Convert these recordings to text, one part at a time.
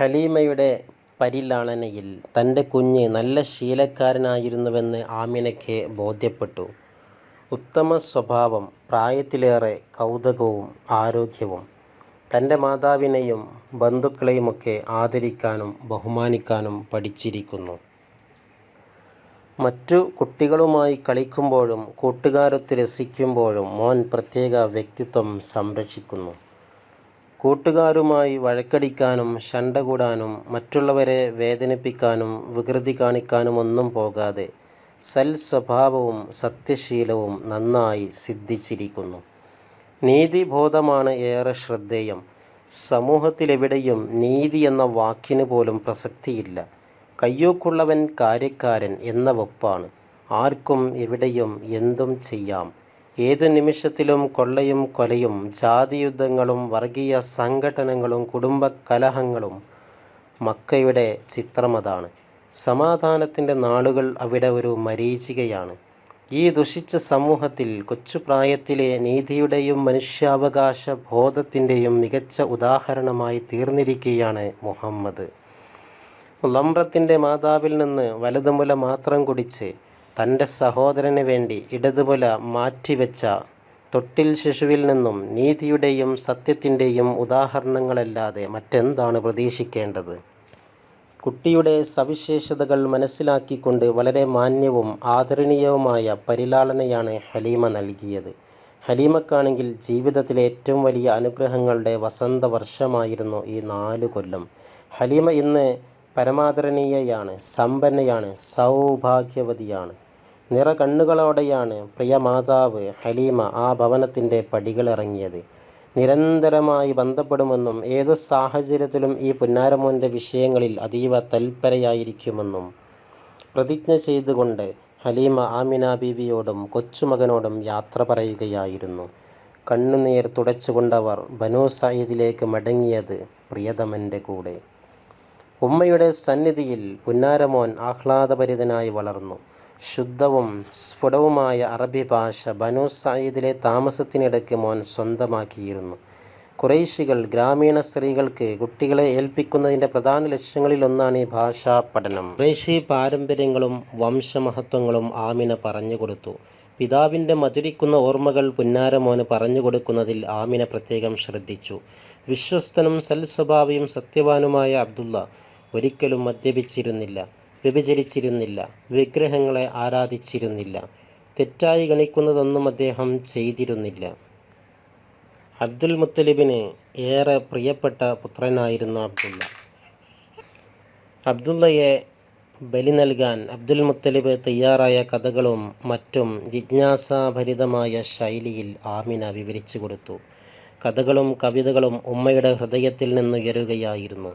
ഹലീമയുടെ പരിലാളനയിൽ തന്റെ കുഞ്ഞ് നല്ല ശീലക്കാരനായിരുന്നുവെന്ന് ആമിനയ്ക്ക് ബോധ്യപ്പെട്ടു. ഉത്തമ സ്വഭാവം പ്രായത്തിലേറെ കൗതുകവും ആരോഗ്യവും. തന്റെ മാതാവിനെയും ബന്ധുക്കളെയുമൊക്കെ ആദരിക്കാനും ബഹുമാനിക്കാനും പഠിച്ചിരിക്കുന്നു. മറ്റു കുട്ടികളുമായി കളിക്കുമ്പോഴും കൂട്ടുകാരൊത്ത് രസിക്കുമ്പോഴും മോൻ പ്രത്യേക വ്യക്തിത്വം സംരക്ഷിക്കുന്നു. കൂട്ടുകാരുമായി വഴക്കടിക്കാനും ശണ്ഠകൂടാനും മറ്റുള്ളവരെ വേദനിപ്പിക്കാനും വികൃതി കാണിക്കാനുമൊന്നും പോകാതെ സൽസ്വഭാവവും സത്യശീലവും നന്നായി സിദ്ധിച്ചിരിക്കുന്നു. നീതിബോധമാണ് ഏറെ ശ്രദ്ധേയം. സമൂഹത്തിലെവിടെയും നീതി എന്ന വാക്കിന് പോലും പ്രസക്തിയില്ല. കയ്യൂക്കുള്ളവൻ കാര്യക്കാരൻ എന്ന വെപ്പാണ്. ആർക്കും എവിടെയും എന്തും ചെയ്യാം. ഏതു നിമിഷത്തിലും കൊള്ളയും കൊലയും ജാതിയുദ്ധങ്ങളും വർഗീയ സംഘടനകളും കുടുംബ കലഹങ്ങളും മക്കയുടെ ചിത്രമതാണ്. സമാധാനത്തിന്റെ നാളുകൾ അവിടെ ഒരു മരീചികയാണ്. ഈ ദുഷിച്ച സമൂഹത്തിൽ കൊച്ചുപ്രായത്തിലെ നീതിയുടെയും മനുഷ്യാവകാശ ബോധത്തിന്റെയും മികച്ച ഉദാഹരണമായി തീർന്നിരിക്കുകയാണ് മുഹമ്മദ്. ലംറത്തിന്റെ മാതാവിൽ നിന്ന് വലതുമുല മാത്രം കുടിച്ച് തന്റെ സഹോദരന് വേണ്ടി ഇടതുമുല മാറ്റിവെച്ച തൊട്ടിൽ ശിശുവിൽ നിന്നും നീതിയുടെയും സത്യത്തിന്റെയും ഉദാഹരണങ്ങളല്ലാതെ മറ്റെന്താണ് പ്രതീക്ഷിക്കേണ്ടത്. കുട്ടിയുടെ സവിശേഷതകൾ മനസ്സിലാക്കിക്കൊണ്ട് വളരെ മാന്യവും ആദരണീയവുമായ പരിലാളനയാണ് ഹലീമ നൽകിയത്. ഹലീമക്കാണെങ്കിൽ ജീവിതത്തിലെ ഏറ്റവും വലിയ അനുഗ്രഹങ്ങളുടെ വസന്ത വർഷമായിരുന്നു ഈ നാല് കൊല്ലം. ഹലീമ ഇന്ന് പരമാദരണീയയാണ്, സമ്പന്നയാണ്, സൗഭാഗ്യവതിയാണ്. നിറകണ്ണുകളോടെയാണ് പ്രിയ മാതാവ് ഹലീമ ആ ഭവനത്തിന്റെ പടികളിറങ്ങിയത്. നിരന്തരമായി ബന്ധപ്പെടുമെന്നും ഏതു സാഹചര്യത്തിലും ഈ പുന്നാരമോന്റെ വിഷയങ്ങളിൽ അതീവ തൽപരയായിരിക്കുമെന്നും പ്രതിജ്ഞ ചെയ്തുകൊണ്ട് ഹലീമ ആമിന ബീവിയോടും കൊച്ചുമകനോടും യാത്ര പറയുകയായിരുന്നു. കണ്ണുനീർ തുടച്ചുകൊണ്ടവർ ബനൂ സായിദിലേക്ക് മടങ്ങിയത് പ്രിയതമന്റെ കൂടെ. ഉമ്മയുടെ സന്നിധിയിൽ പുന്നാരമോൻ ആഹ്ലാദഭരിതനായി വളർന്നു. ശുദ്ധവും സ്ഫുടവുമായ അറബി ഭാഷ ബനു സഈദിലെ താമസത്തിനിടയ്ക്ക് മോൻ സ്വന്തമാക്കിയിരുന്നു. കുറേശികൾ ഗ്രാമീണ സ്ത്രീകൾക്ക് കുട്ടികളെ ഏൽപ്പിക്കുന്നതിന്റെ പ്രധാന ലക്ഷ്യങ്ങളിലൊന്നാണ് ഈ ഭാഷാ പഠനം ഖുറൈശി പാരമ്പര്യങ്ങളും വംശമഹത്വങ്ങളും ആമിന പറഞ്ഞുകൊടുത്തു. പിതാവിന്റെ മധുരിക്കുന്ന ഓർമ്മകൾ പുന്നാരമോന് പറഞ്ഞുകൊടുക്കുന്നതിൽ ആമിന പ്രത്യേകം ശ്രദ്ധിച്ചു. വിശ്വസ്തനും സൽസ്വഭാവിയും സത്യവാനുമായ അബ്ദുള്ള ഒരിക്കലും മദ്യപിച്ചിരുന്നില്ല, വ്യഭിചരിച്ചിരുന്നില്ല, വിഗ്രഹങ്ങളെ ആരാധിച്ചിരുന്നില്ല. തെറ്റായി ഗണിക്കുന്നതൊന്നും അദ്ദേഹം ചെയ്തിരുന്നില്ല. അബ്ദുൽ മുത്തലിബിന് ഏറെ പ്രിയപ്പെട്ട പുത്രനായിരുന്നു അബ്ദുള്ള. അബ്ദുള്ളയെ ബലി നൽകാൻ അബ്ദുൽ മുത്തലിബ് തയ്യാറായ കഥകളും മറ്റും ജിജ്ഞാസാഭരിതമായ ശൈലിയിൽ ആമിന വിവരിച്ചു കൊടുത്തു കഥകളും കവിതകളും ഉമ്മയുടെ ഹൃദയത്തിൽ നിന്നുയരുകയായിരുന്നു.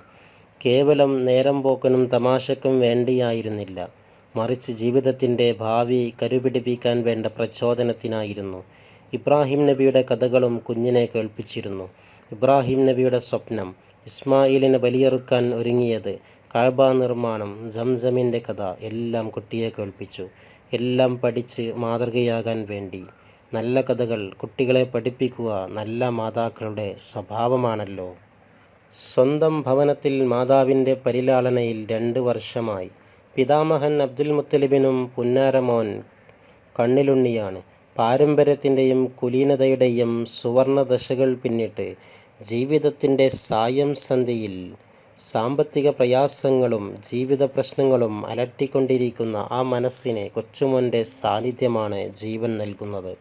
കേവലം നേരം പോക്കനും തമാശക്കും വേണ്ടിയായിരുന്നില്ല, മറിച്ച് ജീവിതത്തിന്റെ ഭാവി കരുപിടിപ്പിക്കാൻ വേണ്ട പ്രചോദനത്തിനായിരുന്നു. ഇബ്രാഹിം നബിയുടെ കഥകളും കുഞ്ഞിനെ കേൾപ്പിച്ചിരുന്നു. ഇബ്രാഹിം നബിയുടെ സ്വപ്നം, ഇസ്മായിലിനെ ബലിയെറുക്കാൻ ഒരുങ്ങിയത്, കാഴ്ബ നിർമ്മാണം, സംസമിന്റെ കഥ എല്ലാം കുട്ടിയെ കേൾപ്പിച്ചു. എല്ലാം പഠിച്ച് മാതൃകയാകാൻ വേണ്ടി. നല്ല കഥകൾ കുട്ടികളെ പഠിപ്പിക്കുക നല്ല മാതാക്കളുടെ സ്വഭാവമാണല്ലോ. സ്വന്തം ഭവനത്തിൽ മാതാവിന്റെ പരിലാളനയിൽ രണ്ട് വർഷമായി. പിതാമഹൻ അബ്ദുൽ മുത്തലിബിനും പുന്നാരമോൻ കണ്ണിലുണ്ണിയാണ്. പാരമ്പര്യത്തിന്റെയും കുലീനതയുടെയും സുവർണ ദശകൾ പിന്നിട്ട് ജീവിതത്തിന്റെ സായം സന്ധ്യയിൽ സാമ്പത്തിക പ്രയാസങ്ങളും ജീവിത പ്രശ്നങ്ങളും അലട്ടിക്കൊണ്ടിരിക്കുന്ന ആ മനസ്സിനെ കൊച്ചുമോന്റെ സാന്നിധ്യമാണ് ജീവൻ നൽകുന്നത്.